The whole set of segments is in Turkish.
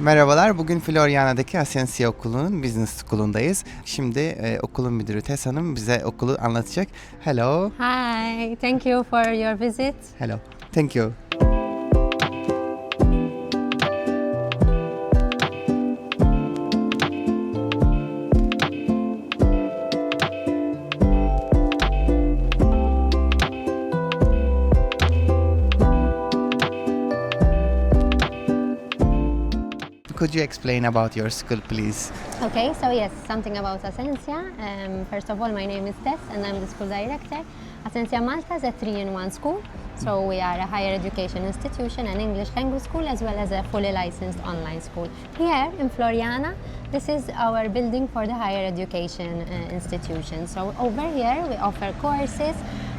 Merhabalar, bugün Floriana'daki Asensia Okulu'nun Business School'undayız. Şimdi e, okulun müdürü Tess Hanım bize okulu anlatacak. Hello, Hi, thank you for your visit. hello, thank you. Could you explain about your school, please? Okay, so yes, something about Ascensia. Um, first of all, my name is Tess and I'm the school director. Ascensia Malta is a three-in-one school. So we are a higher education institution, an English language school, as well as a fully licensed online school. Here in Floriana, this is our building for the higher education uh, institution. So over here, we offer courses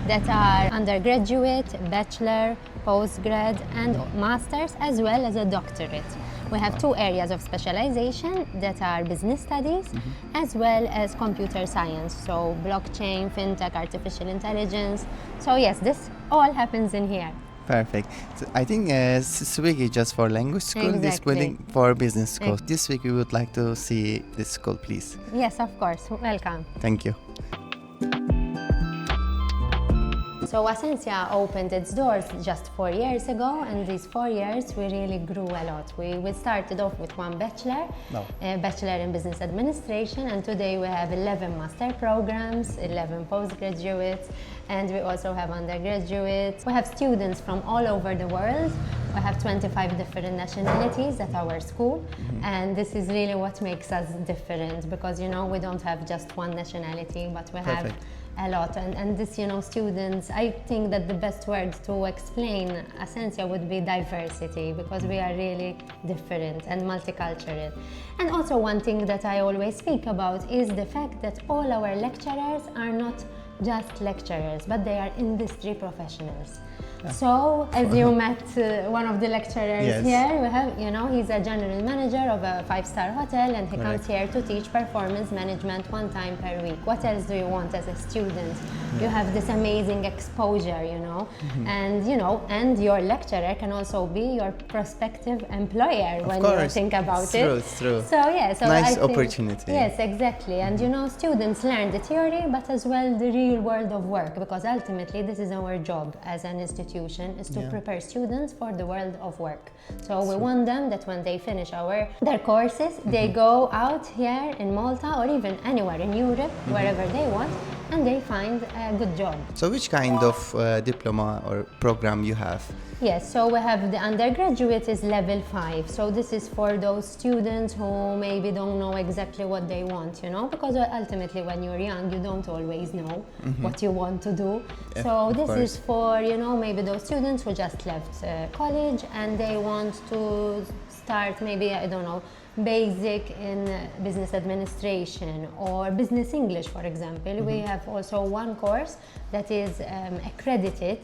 that are undergraduate, bachelor, postgrad, and masters, as well as a doctorate. We have two areas of specialization that are business studies as well as computer science, so blockchain, fintech, artificial intelligence. So, yes, this all happens in here. Perfect. So I think uh, this week is just for language school, this Exactly. building for business school. This week we would like to see this school, please. Yes, of course. Welcome. Thank you. So Ascensia opened its doors just four years ago, and these four years we really grew a lot. We, we started off with one bachelor, No. a bachelor in business administration, and today we have 11 master programs, 11 postgraduates, and we also have undergraduates. We have students from all over the world. We have 25 different nationalities at our school, mm-hmm. and this is really what makes us different because you know we don't have just one nationality, but we have Perfect. A lot. And, and this you know students i think that the best word to explain Ascensia would be diversity because we are really different and multicultural. And also one thing that i always speak about is the fact that all our lecturers are not just lecturers but they are industry professionals so as you met uh, one of the lecturers Yes. here we have you know he's a general manager of a five star hotel and he Correct. comes here to teach performance management one time per week. What else do you want as a student? You have this amazing exposure, you know, Mm-hmm. and you know, and your lecturer can also be your prospective employer when you think about It's it. true, it's true. So yeah, so Nice I think- opportunity. Yes, exactly. And you know, students learn the theory, but as well the real world of work, because ultimately this is our job as an institution is to Yeah. prepare students for the world of work. So we want them that when they finish our their courses, they Mm-hmm. go out here in Malta or even anywhere in Europe, Mm-hmm. wherever they want, and they find a good job. So which kind of uh, diploma or program you have? Yes, so we have the undergraduate is level five. So this is for those students who maybe don't know exactly what they want, you know, because ultimately when you're young, you don't always know what you want to do. Yeah, so this course. is for, you know, maybe those students who just left uh, college and they want to start maybe, I don't know, basic in uh, business administration or business English, for example. We have also one course that is um, accredited.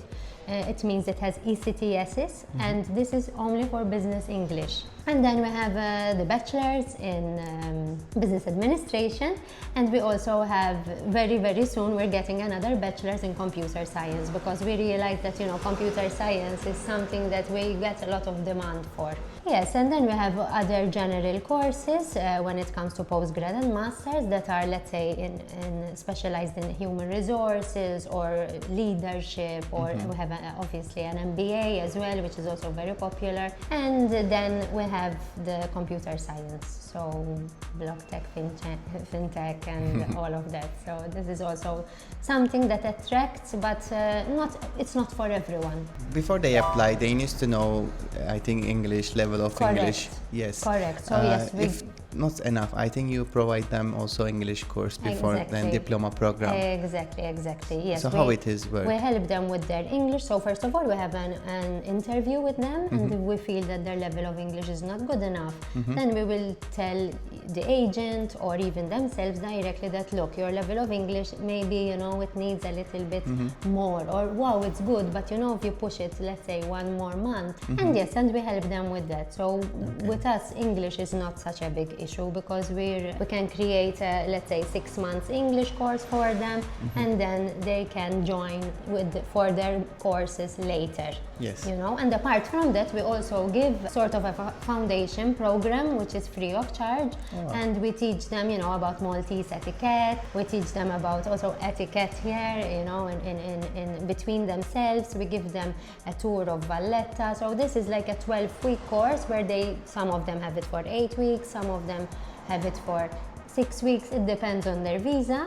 Uh, it means it has ECTSs, and this is only for business English. And then we have uh, the bachelors in um, business administration, and we also have very very soon we're getting another bachelor's in computer science because we realize that you know computer science is something that we get a lot of demand for. Yes, and then we have other general courses uh, when it comes to postgrad and masters that are, let's say, in, in specialized in human resources or leadership, or we have uh, obviously an MBA as well, which is also very popular. And then we have the computer science, so blocktech, fintech, fintech and all of that. So this is also something that attracts, but uh, not it's not for everyone. Before they apply, they need to know, I think, English level of Correct. English. Yes. Correct. So Uh, yes, we not enough, I think you provide them also English course before then diploma program. Exactly, exactly. Yes. So how it is work? We help them with their English. So first of all, we have an, an interview with them, and Mm-hmm. if we feel that their level of English is not good enough, then we will tell the agent or even themselves directly that look, your level of English maybe you know it needs a little bit Mm-hmm. more, or wow, it's good, but you know if you push it, let's say one more month, Mm-hmm. and yes, and we help them with that. So with us, English is not such a big issue because we're we can create a, let's say six months English course for them, mm-hmm. and then they can join with for their courses later. Yes. You know, and apart from that, we also give sort of a foundation program which is free of charge, oh, and we teach them, you know, about Maltese etiquette. We teach them about also etiquette here, you know, in, in, in, in between themselves. We give them a tour of Valletta. So this is like a 12-week course where they, some of them have it for eight weeks, some of them have it for six weeks. It depends on their visa,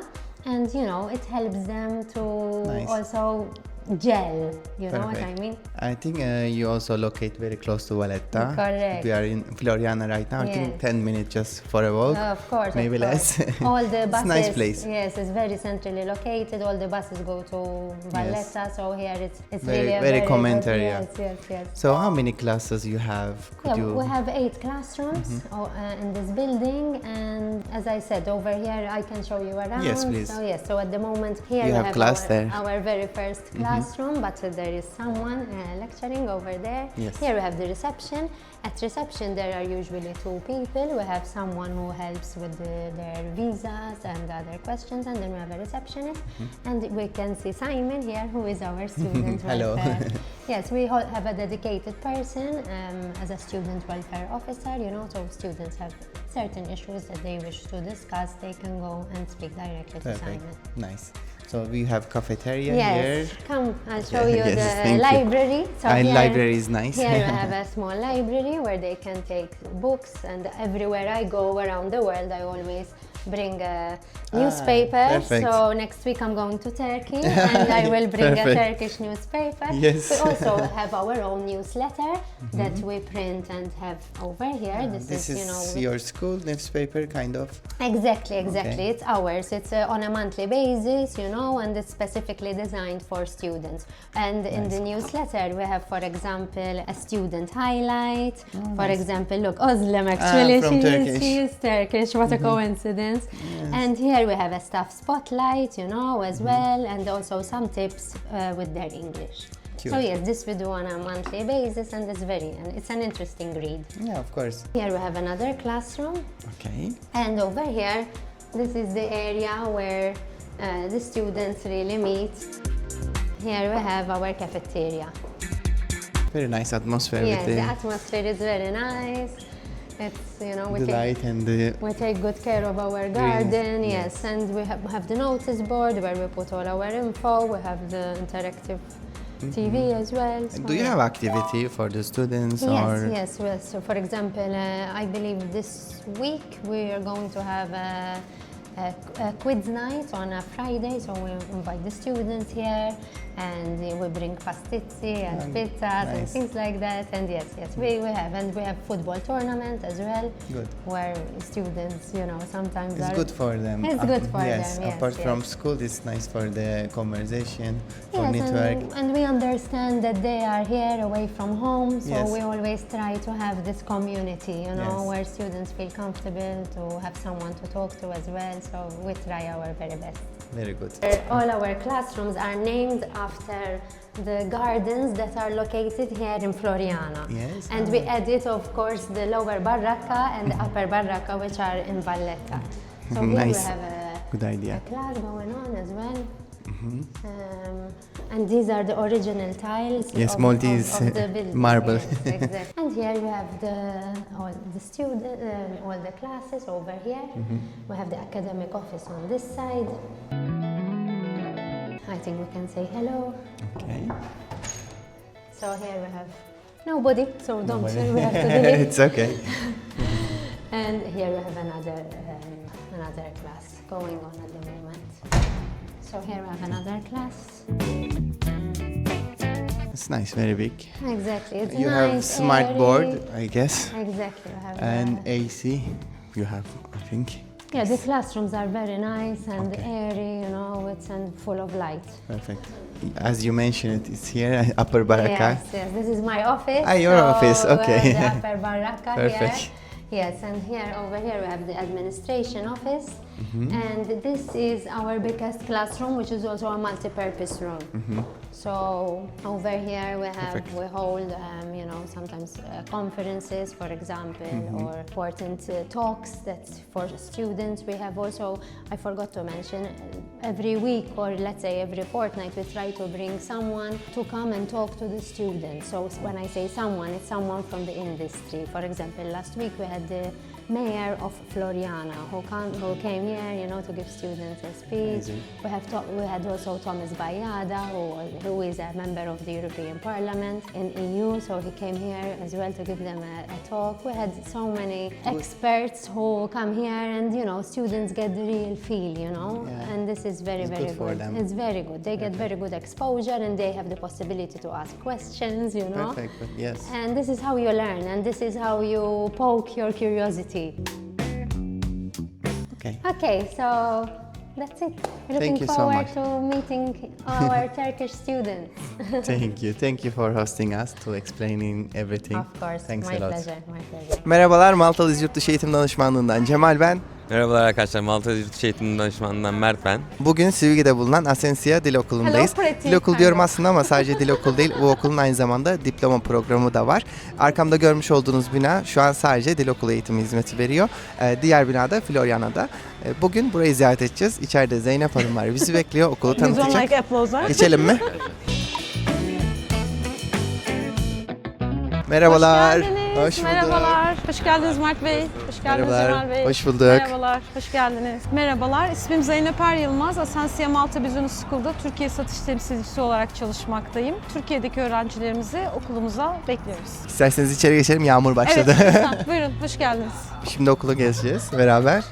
and you know, it helps them to Nice. also gel. You know what I mean? I think uh, you also locate very close to Valletta. Correct. We are in Floriana right now. I think 10 minutes just for a walk. Of course, of Maybe course. less. All the It's buses. a nice place. Yes, it's very centrally located. All the buses go to Valletta, so here it's it's Very- really very common area. Yes, yes, yes. So how many classes you have? Could Yeah, you Mm-hmm. we have eight classrooms oh, uh, in this building, and as I said, over here I can show you around. Yes, please. So yes, so at the moment here You we have class our, there. Mm-hmm. our very first classroom, but uh, there is someone uh, lecturing over there. Yes. Here we have the reception. At reception there are usually two people. We have someone who helps with the, their visas and other questions, and then we have a receptionist. Mm-hmm. And we can see Simon here, who is our student Hello. Yes, we have a dedicated person um, as a student welfare officer, you know, so students have certain issues that they wish to discuss, they can go and speak directly to Perfect. Simon. Nice. So we have cafeteria Yes, here. come, I'll show you Yes, the library. So And here- library is nice. Here we have a small library where they can take books, and everywhere I go around the world, I always bring a newspaper. Ah, so next week I'm going to Turkey, and I will bring a Turkish newspaper. Yes. We also have our own newsletter that we print and have over here. this, Mm-hmm. This is, you know, your school newspaper, kind of. Exactly, exactly. Okay. It's ours. It's uh, on a monthly basis, you know, and it's specifically designed for students. And in the newsletter, we have, for example, a student highlight. for example, look, Özlem actually, Oh, from she, Is, she is Turkish. What a coincidence. And here we have a staff spotlight, you know, as well, and also some tips uh, with their English. So yes, this we do on a monthly basis, and it's very, and it's an interesting read. Yeah, of course. Here we have another classroom. Okay. And over here, this is the area where uh, the students really meet. Here we have our cafeteria. Very nice atmosphere yes, the with atmosphere is very nice. It's, you know, we, the take, light and the. we take good care of our garden, yes. And we have, have the notice board where we put all our info. We have the interactive TV as well. so. Do you have activity for the students Yes, or? yes, yes. So, for example, uh, I believe this week we are going to have a, a, a quiz night on a Friday. So we invite the students here, and uh, we bring pastizzi and Um, pizzas and things like that. And yes, yes, we, we have, and we have football tournament as well, Good. where students, you know, sometimes It's are good for them. It's Uh, good for yes, them, yes, apart from school, it's nice for the conversation, for Yes, network. and, and we understand that they are here away from home, so Yes. we always try to have this community, you know, Yes. where students feel comfortable to have someone to talk to as well. So we try our very best. Very good. All our classrooms are named after the gardens that are located here in Floriana. Yes, And ah. we added, of course, the lower Barraca and the upper Barraca, which are in Valletta. So here Nice. we have a Good idea. a class going on as well. Mm-hmm. Um, and these are the original tiles Yes, of, Maltese, of, of the building. marble. Yes, exactly. and here you have the all the student, um, all the classes over here. Mm-hmm. We have the academic office on this side. I think we can say hello. Okay. So here we have nobody, so don't Nobody. we have to delete. it's okay. And here we have another um, another class going on at the moment. So here we have another class. It's nice, very big. Exactly, it's you nice. have smart airy. board, I guess, Exactly, we have and the- AC. You have, I think. yeah, the classrooms are very nice and Okay. airy, you know, it's and full of light. Perfect. As you mentioned, it's here, Upper Baraka. Yes, yes, this is my office. Ah, your so office, okay. the upper baraka Perfect. here. Yes, and here over here we have the administration office, Mm-hmm. and this is our biggest classroom, which is also a multi-purpose room. Mm-hmm. So over here we have Perfect. we hold um, you know sometimes uh, conferences, for example, Mm-hmm. or important uh, talks that's for students. We have also I forgot to mention every week or let's say every fortnight we try to bring someone to come and talk to the students. So when I say someone, it's someone from the industry. For example, last week we had the mayor of Floriana who, come, who came here, you know, to give students a speech. Amazing. We have to, we had also Thomas Bayada, who, was- who is a member of the European Parliament in EU, so he came here as well to give them a, a talk. We had so many experts who come here, and you know, students get the real feel, you know, Yeah. and this is very It's very good for them. It's very good. They get very good exposure, and they have the possibility to ask questions, you know. Perfect, yes. And this is how you learn, and this is how you poke your curiosity. Okay. Okay, so that's it. Looking Thank you so forward much. to meeting our Turkish students. Thank you. Thank you for hosting us to explaining everything. of course, Thanks my a lot. pleasure, my pleasure. Merhabalar Maltalı Yurt Dışı Eğitim Danışmanlığından Cemal ben. Merhabalar arkadaşlar, Malta Yurt Dışı Eğitim Danışmanlığından Mert ben. Bugün Silivri'de bulunan Asensia Dil Okulu'ndayız. Hello. Dil okulu diyorum aslında ama sadece dil okulu değil. Bu okulun aynı zamanda diploma programı da var. Arkamda görmüş olduğunuz bina şu an sadece dil okulu eğitimi hizmeti veriyor. Ee, diğer binada Floriana'da. Ee, bugün burayı ziyaret edeceğiz. İçeride Zeynep Hanım var. Bizi bekliyor. Okulu tanıtacak. like? Geçelim mi? Merhabalar. Hoş geldiniz. Hoş. Merhabalar. Hoş geldiniz Mert Bey. Hoş geldiniz Merhabalar, Cemal Bey. hoş bulduk. Merhabalar. Hoş geldiniz. Merhabalar. İsmim Zeynep Er Yılmaz. Asensia Malta Business School'da Türkiye satış temsilcisi olarak çalışmaktayım. Türkiye'deki öğrencilerimizi okulumuza bekliyoruz. İsterseniz içeri geçelim. Yağmur başladı. Evet, lütfen. Buyurun. Hoş geldiniz. Şimdi okulu gezeceğiz beraber.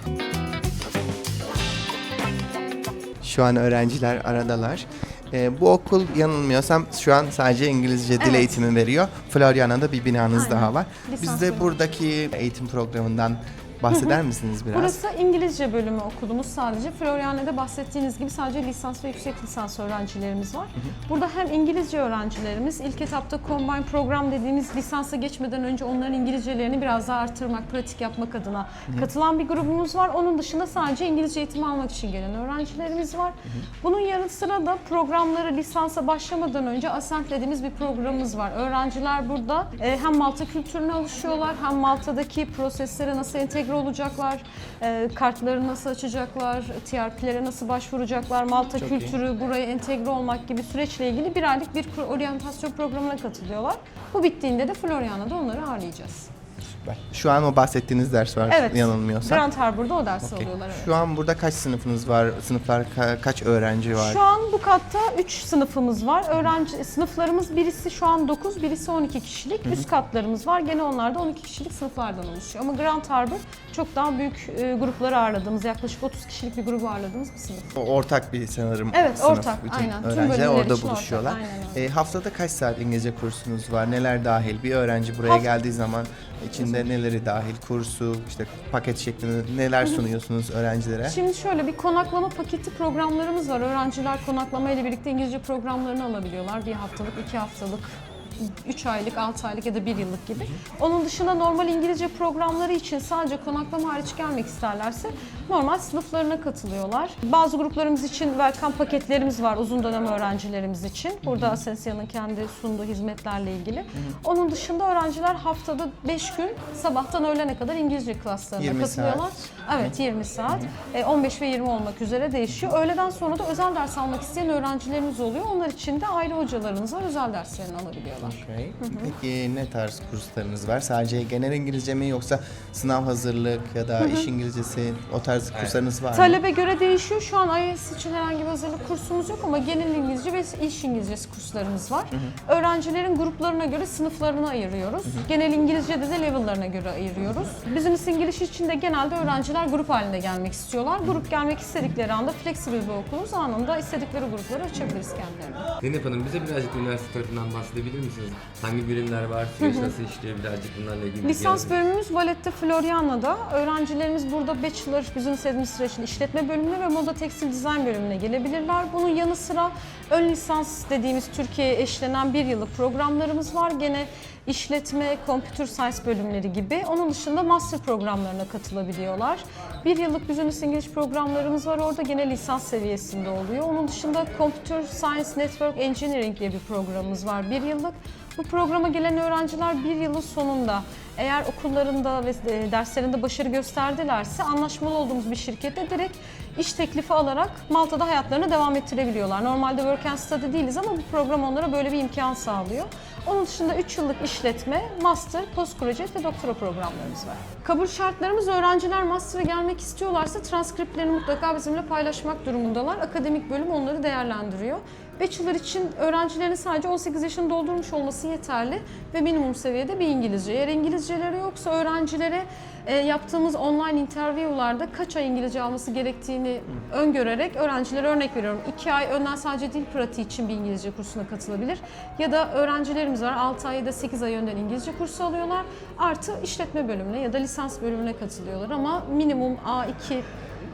Şu an öğrenciler aradalar. Ee, bu okul yanılmıyorsam şu an sadece İngilizce dil Evet. eğitimi veriyor. Floriana'da bir binanız Aynen. daha var. Lisans Bize bölümü. buradaki eğitim programından bahseder misiniz biraz? Burası İngilizce bölümü okulumuz sadece. Floriane'de bahsettiğiniz gibi sadece lisans ve yüksek lisans öğrencilerimiz var. Burada hem İngilizce öğrencilerimiz, ilk etapta Combine program dediğimiz lisansa geçmeden önce onların İngilizcelerini biraz daha artırmak, pratik yapmak adına katılan bir grubumuz var. Onun dışında sadece İngilizce eğitimi almak için gelen öğrencilerimiz var. Bunun yanı sıra da programları lisansa başlamadan önce Ascent dediğimiz bir programımız var. Öğrenciler burada e, hem Malta kültürüne alışıyorlar, hem Malta'daki proseslere nasıl entegre olacaklar, e, kartları nasıl açacaklar, TRP'lere nasıl başvuracaklar, Malta Çok iyi. kültürü, buraya entegre olmak gibi süreçle ilgili bir aylık bir oryantasyon programına katılıyorlar. Bu bittiğinde de Floriana'da onları ağırlayacağız. Süper. Şu an o bahsettiğiniz ders var Evet. yanılmıyorsam. Grand Harbor'da o dersi Okey. alıyorlar. Evet. Şu an burada kaç sınıfınız var? Sınıflar ka- kaç öğrenci var? Şu an bu katta 3 sınıfımız var. Öğrenci sınıflarımız birisi şu an 9, birisi 12 kişilik. Üst katlarımız var. Gene onlar da 12 kişilik sınıflardan oluşuyor. Ama Grand Harbor çok daha büyük e, grupları ağırladığımız, yaklaşık 30 kişilik bir grubu ağırladığımız bir sınıf. O ortak bir sanırım Evet, sınıf. ortak. Bütün Aynen. Tüm öğrenciler bölümler orada için ortak. buluşuyorlar. Aynen öyle. E, haftada kaç saat İngilizce kursunuz var? Neler dahil? Bir öğrenci buraya Haft- geldiği zaman içinde neleri dahil? Kursu, işte paket şeklinde neler sunuyorsunuz öğrencilere? Şimdi şöyle bir konaklama paketi programlarımız var. Öğrenciler konaklama ile birlikte İngilizce programlarını alabiliyorlar. Bir haftalık, iki haftalık, 3 aylık, 6 aylık ya da 1 yıllık gibi. Onun dışında normal İngilizce programları için sadece konaklama hariç gelmek isterlerse normal sınıflarına katılıyorlar. Bazı gruplarımız için welcome paketlerimiz var uzun dönem öğrencilerimiz için. Burada Asensia'nın kendi sunduğu hizmetlerle ilgili. Onun dışında öğrenciler haftada 5 gün sabahtan öğlene kadar İngilizce klaslarına 20 katılıyorlar. saat. Evet 20 saat. E, 15 ve 20 olmak üzere değişiyor. Öğleden sonra da özel ders almak isteyen öğrencilerimiz oluyor. Onlar için de ayrı hocalarımız var. Özel derslerini alabiliyorlar. Okay. Peki ne tarz kurslarınız var? Sadece genel İngilizce mi yoksa sınav hazırlık ya da iş İngilizcesi o tarz kurslarınız var mı? Talebe göre değişiyor. Şu an IELTS için herhangi bir hazırlık kursumuz yok ama genel İngilizce ve iş İngilizcesi kurslarımız var. Öğrencilerin gruplarına göre sınıflarını ayırıyoruz. Genel İngilizce'de de level'larına göre ayırıyoruz. Business English için de genelde öğrenciler grup halinde gelmek istiyorlar. Grup gelmek istedikleri anda flexible bir okuluz. Anında istedikleri grupları açabiliriz kendilerine. Zeynep Hanım bize birazcık üniversite tarafından bahsedebilir misiniz? Hangi bölümler var, süreç nasıl işliyor birazcık bunlarla ilgili Lisans bölümümüz Valette Floriana'da. Öğrencilerimiz burada Bachelor Business Administration işletme bölümüne ve Moda Tekstil Dizayn bölümüne gelebilirler. Bunun yanı sıra ön lisans dediğimiz Türkiye'ye eşlenen bir yıllık programlarımız var. Gene işletme, computer science bölümleri gibi. Onun dışında master programlarına katılabiliyorlar. Bir yıllık Business English programlarımız var. Orada gene lisans seviyesinde oluyor. Onun dışında Computer Science Network Engineering diye bir programımız var. Bir yıllık. Bu programa gelen öğrenciler bir yılın sonunda eğer okullarında ve e, derslerinde başarı gösterdilerse anlaşmalı olduğumuz bir şirkette direkt iş teklifi alarak Malta'da hayatlarını devam ettirebiliyorlar. Normalde work and study değiliz ama bu program onlara böyle bir imkan sağlıyor. Onun dışında 3 yıllık işletme, master, postgraduate ve doktora programlarımız var. Kabul şartlarımız öğrenciler master'a gelmek istiyorlarsa transkriptlerini mutlaka bizimle paylaşmak durumundalar. Akademik bölüm onları değerlendiriyor. Bachelor için öğrencilerin sadece 18 yaşını doldurmuş olması yeterli ve minimum seviyede bir İngilizce. Eğer İngilizceleri yoksa öğrencilere e, yaptığımız online interview'larda kaç ay İngilizce alması gerektiğini öngörerek öğrencilere örnek veriyorum. 2 ay önden sadece dil pratiği için bir İngilizce kursuna katılabilir. Ya da öğrencilerimiz var 6 ay ya da 8 ay önden İngilizce kursu alıyorlar. Artı işletme bölümüne ya da lisans bölümüne katılıyorlar ama minimum A2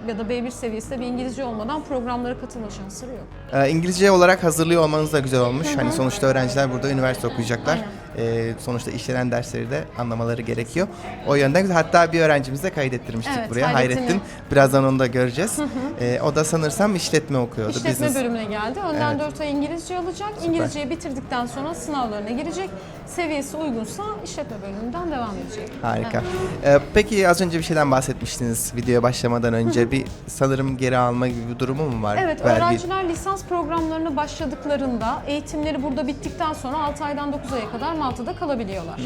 ya da B1 seviyesinde bir İngilizce olmadan programlara katılma şansları yok. Ee, İngilizce olarak hazırlıyor olmanız da güzel olmuş. Hani sonuçta öğrenciler burada üniversite okuyacaklar. Ee, sonuçta işlenen dersleri de anlamaları gerekiyor. O yönden güzel. Hatta bir öğrencimizi de kaydettirmiştik Evet, buraya. Hayrettin'i. Hayrettin. Birazdan onu da göreceğiz. Ee, o da sanırsam işletme okuyordu. İşletme Business- bölümüne geldi. Önden Evet. 4 ay İngilizce alacak. İngilizceyi bitirdikten sonra sınavlarına girecek. Seviyesi uygunsa işletme bölümünden devam edecek. Harika. Ee, peki az önce bir şeyden bahsetmiştiniz videoya başlamadan önce. bir sanırım geri alma gibi bir durumu mu var? Evet, Vergi- öğrenciler lisans programlarına başladıklarında eğitimleri burada bittikten sonra 6 aydan 9 aya kadar Malta'da kalabiliyorlar.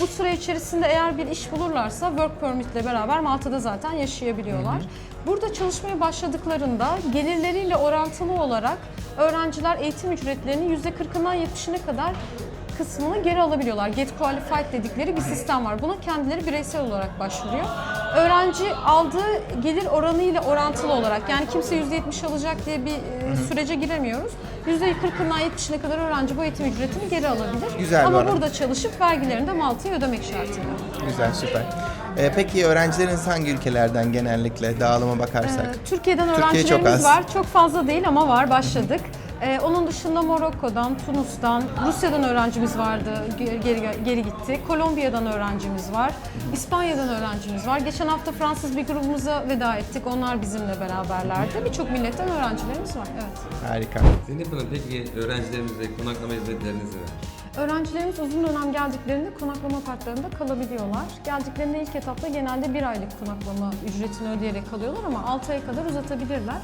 Bu süre içerisinde eğer bir iş bulurlarsa work permit ile beraber Malta'da zaten yaşayabiliyorlar. Burada çalışmaya başladıklarında gelirleriyle orantılı olarak öğrenciler eğitim ücretlerinin %40'ından 70'ine kadar kısmını geri alabiliyorlar. Get Qualified dedikleri bir sistem var. Buna kendileri bireysel olarak başvuruyor. Öğrenci aldığı gelir oranıyla orantılı olarak yani kimse %70 alacak diye bir e, sürece giremiyoruz. %40'ından 70'ine kadar öğrenci bu eğitim ücretini geri alabilir. Güzel Ama oran. burada çalışıp vergilerini de Malta'ya ödemek şartıyla. Güzel, süper. Ee, peki öğrencileriniz hangi ülkelerden genellikle dağılıma bakarsak? Ee, Türkiye'den Türkiye öğrencilerimiz çok az. var. Çok fazla değil ama var. Başladık. Ee, onun dışında Morokko'dan, Tunus'tan, Rusya'dan öğrencimiz vardı, geri, geri, gitti. Kolombiya'dan öğrencimiz var, İspanya'dan öğrencimiz var. Geçen hafta Fransız bir grubumuza veda ettik, onlar bizimle beraberlerdi. Birçok milletten öğrencilerimiz var, evet. Harika. Zeynep Hanım peki öğrencilerimize konaklama hizmetleriniz ne? Öğrencilerimiz uzun dönem geldiklerinde konaklama parklarında kalabiliyorlar. Geldiklerinde ilk etapta genelde bir aylık konaklama ücretini ödeyerek kalıyorlar ama 6 aya kadar uzatabilirler.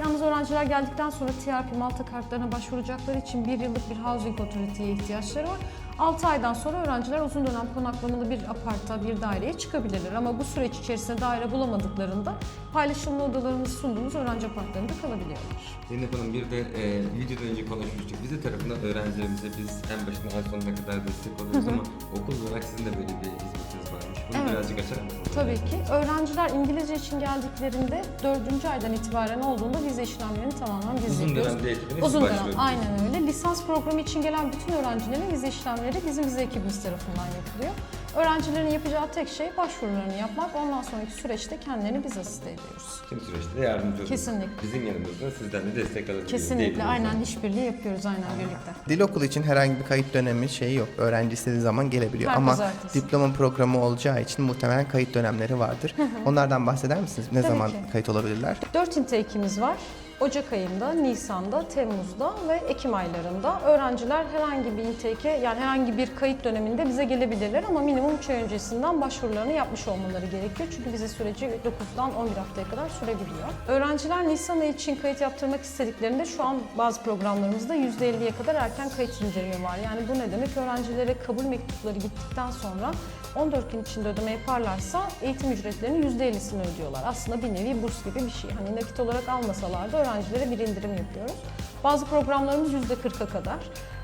Yalnız öğrenciler geldikten sonra TRP Malta kartlarına başvuracakları için bir yıllık bir housing authority'ye ihtiyaçları var. 6 aydan sonra öğrenciler uzun dönem konaklamalı bir aparta, bir daireye çıkabilirler. Ama bu süreç içerisinde daire bulamadıklarında paylaşımlı odalarımızı sunduğumuz öğrenci apartlarında kalabiliyorlar. Zeynep Hanım bir de e, videodan önce konuşmuştuk. Bizi tarafından öğrencilerimize biz en başından en sonuna kadar destek oluyoruz ama okul olarak sizin de böyle bir hizmetiniz varmış. Bunu Evet. birazcık açar mısınız? Tabii ki. Öğrenciler İngilizce için geldiklerinde 4. aydan itibaren olduğunda vize işlemlerini tamamen biz Uzun yapıyoruz. dönemde Uzun dönem, aynen öyle. Lisans programı için gelen bütün öğrencilerin vize işlemleri bizim vize ekibimiz tarafından yapılıyor. Öğrencilerin yapacağı tek şey başvurularını yapmak. Ondan sonraki süreçte kendilerini biz asist ediyoruz. Tüm süreçte yardımcı oluyoruz. Kesinlikle. Bizim yanımızda sizden de destek alabiliriz. Kesinlikle, aynen işbirliği yapıyoruz aynen birlikte. Dil okulu için herhangi bir kayıt dönemi şeyi yok. Öğrenci istediği zaman gelebiliyor. Her Ama pazartesi. diploma programı olacağı için muhtemelen kayıt dönemleri vardır. Onlardan bahseder misiniz? Ne Tabii zaman ki. kayıt olabilirler? 4 intake'imiz var. Ocak ayında, Nisan'da, Temmuz'da ve Ekim aylarında öğrenciler herhangi bir intake'e yani herhangi bir kayıt döneminde bize gelebilirler ama minimum 3 ay öncesinden başvurularını yapmış olmaları gerekiyor. Çünkü vize süreci 9'dan 11 haftaya kadar sürebiliyor. Öğrenciler Nisan ayı için kayıt yaptırmak istediklerinde şu an bazı programlarımızda %50'ye kadar erken kayıt indirimi var. Yani bu ne demek? Öğrencilere kabul mektupları gittikten sonra 14 gün içinde ödeme yaparlarsa eğitim ücretlerinin %50'sini ödüyorlar. Aslında bir nevi burs gibi bir şey. Hani nakit olarak almasalar da öğrencilere bir indirim yapıyoruz. Bazı programlarımız %40'a kadar.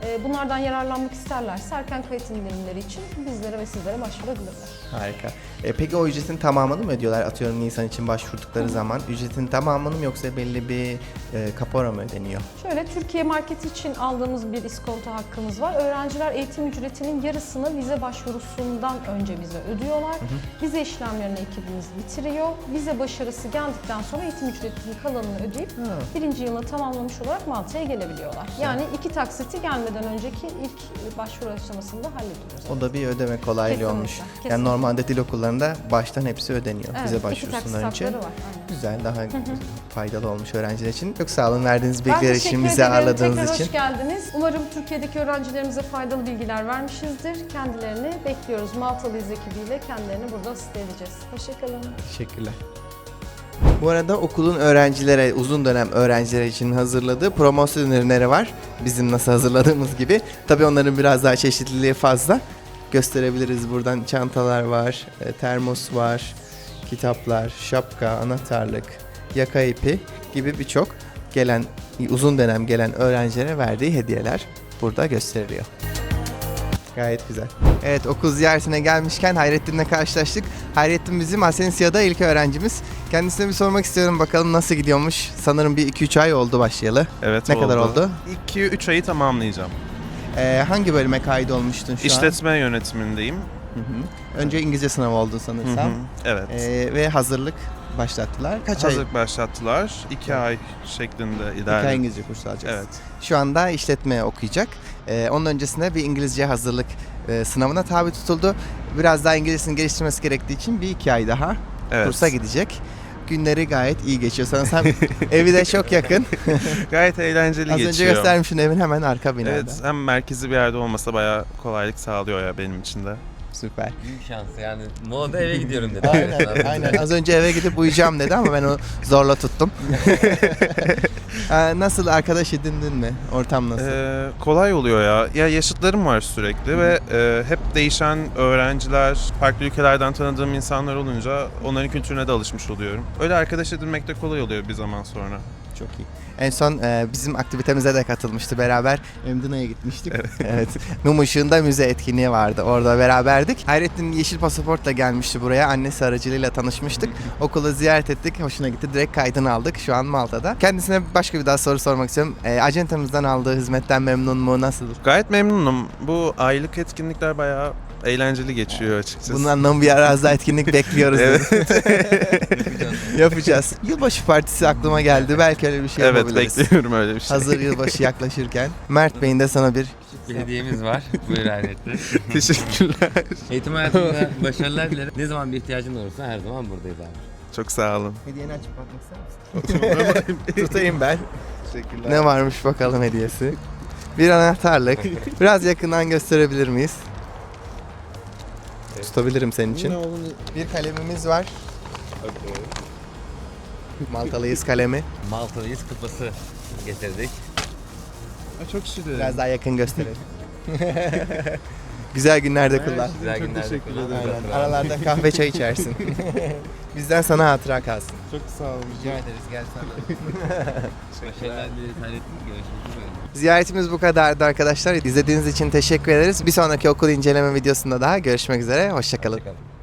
Ee, Bunlardan yararlanmak isterlerse erken kayıt indirimleri için bizlere ve sizlere başvurabilirler. Harika. E, peki o ücretin tamamını mı ödüyorlar? Atıyorum Nisan için başvurdukları zaman. Ücretin tamamını mı yoksa belli bir e, kapora mı ödeniyor? Şöyle Türkiye marketi için aldığımız bir iskonto hakkımız var. Öğrenciler eğitim ücretinin yarısını vize başvurusundan önce bize ödüyorlar. Vize işlemlerini ekibimiz bitiriyor. Vize başarısı geldikten sonra eğitim ücretinin kalanını ödeyip birinci yılını tamamlamış olarak Malta'ya gelebiliyorlar. Yani iki taksiti gelmeden geçmeden önceki ilk başvuru aşamasında hallediyoruz. O da bir ödeme kolaylığı Kesinlikle, olmuş. kesinlikle. Yani normalde dil okullarında baştan hepsi ödeniyor Evet, bize başvurusundan önce. var. Aynen. Güzel, daha faydalı olmuş öğrenciler için. Çok sağ olun verdiğiniz bilgiler için, bizi ağırladığınız Tekrar için. hoş geldiniz. Umarım Türkiye'deki öğrencilerimize faydalı bilgiler vermişizdir. Kendilerini bekliyoruz. Maltalı İz ekibiyle kendilerini burada asist edeceğiz. Hoşçakalın. Teşekkürler. Bu arada okulun öğrencilere, uzun dönem öğrenciler için hazırladığı promosyon ürünleri var. Bizim nasıl hazırladığımız gibi. Tabii onların biraz daha çeşitliliği fazla. Gösterebiliriz buradan çantalar var, e, termos var, kitaplar, şapka, anahtarlık, yaka ipi gibi birçok gelen uzun dönem gelen öğrencilere verdiği hediyeler burada gösteriliyor. Gayet güzel. Evet okul ziyaretine gelmişken Hayrettin'le karşılaştık. Hayrettin bizim Asensia'da ilk öğrencimiz. Kendisine bir sormak istiyorum bakalım nasıl gidiyormuş. Sanırım bir 2-3 ay oldu başlayalı. Evet Ne kadar oldu? 2-3 ayı tamamlayacağım. Ee, hangi bölüme kaydolmuştun şu İşletme yönetmindeyim. an? Hı hı. Önce İngilizce sınavı oldu Hı sanırsam. hı, Evet. Ee, ve hazırlık başlattılar. Kaç ay? Hazırlık başlattılar. 2 ay şeklinde İki ilerledim. ay İngilizce kursu alacağız. Evet. Şu anda işletme okuyacak. Ee, onun öncesinde bir İngilizce hazırlık e, sınavına tabi tutuldu. Biraz daha İngilizcesini geliştirmesi gerektiği için bir iki ay daha Evet. kursa gidecek. Günleri gayet iyi geçiyor. Sanırsam evi de çok yakın. Gayet eğlenceli Az geçiyor. önce göstermiştin evin hemen arka binada. Evet, hem merkezi bir yerde olmasa bayağı kolaylık sağlıyor ya benim için de. Süper. Büyük şans yani. Molada eve gidiyorum dedi. Aynen, aynen. Az önce eve gidip uyuyacağım dedi ama ben onu zorla tuttum. Ee, nasıl arkadaş edindin mi? Ortam nasıl? Ee, kolay oluyor ya. Ya yaşıtlarım var sürekli ve e, hep değişen öğrenciler, farklı ülkelerden tanıdığım insanlar olunca onların kültürüne de alışmış oluyorum. Öyle arkadaş edinmek de kolay oluyor bir zaman sonra. Çok iyi. En son e, bizim aktivitemize de katılmıştı beraber. Emdina'ya gitmiştik. Evet. Mum ışığında müze etkinliği vardı. Orada beraberdik. Hayrettin yeşil pasaportla gelmişti buraya. Annesi aracılığıyla tanışmıştık. Okulu ziyaret ettik. Hoşuna gitti. Direkt kaydını aldık. Şu an Malta'da. Kendisine başka bir daha soru sormak istiyorum. E, acentemizden aldığı hizmetten memnun mu? Nasıl? Gayet memnunum. Bu aylık etkinlikler bayağı eğlenceli geçiyor açıkçası. Bundan bir ara az daha etkinlik bekliyoruz. Evet. Yapacağız. Yılbaşı partisi aklıma geldi. Belki öyle bir şey evet yapabiliriz. bekliyorum öyle bir şey. Hazır yılbaşı yaklaşırken. Mert Bey'in de sana bir Bir hediyemiz var. Buyur Hayrettin. Teşekkürler. Eğitim hayatında başarılar dilerim. Ne zaman bir ihtiyacın olursa her zaman buradayız abi. Çok sağ olun. Hediyeni açıp bakmak ister misin? Tutayım ben. Teşekkürler. Ne varmış bakalım hediyesi. Bir anahtarlık. Biraz yakından gösterebilir miyiz? Tutabilirim senin için. Bir kalemimiz var. Maltalıyız kalemi. Maltalıyız kupası getirdik. Çok şirin. Biraz daha yakın gösterelim. Güzel günlerde kullan. Güzel günler. teşekkür ederim. Aynen. Aralarda kahve çay içersin. Bizden sana hatıra kalsın. Çok sağ olun. Rica ederiz gel sana. Başarılar dileriz. Görüşmek üzere. Ziyaretimiz bu kadardı arkadaşlar. İzlediğiniz için teşekkür ederiz. Bir sonraki okul inceleme videosunda daha görüşmek üzere. Hoşçakalın. Hoşçakalın.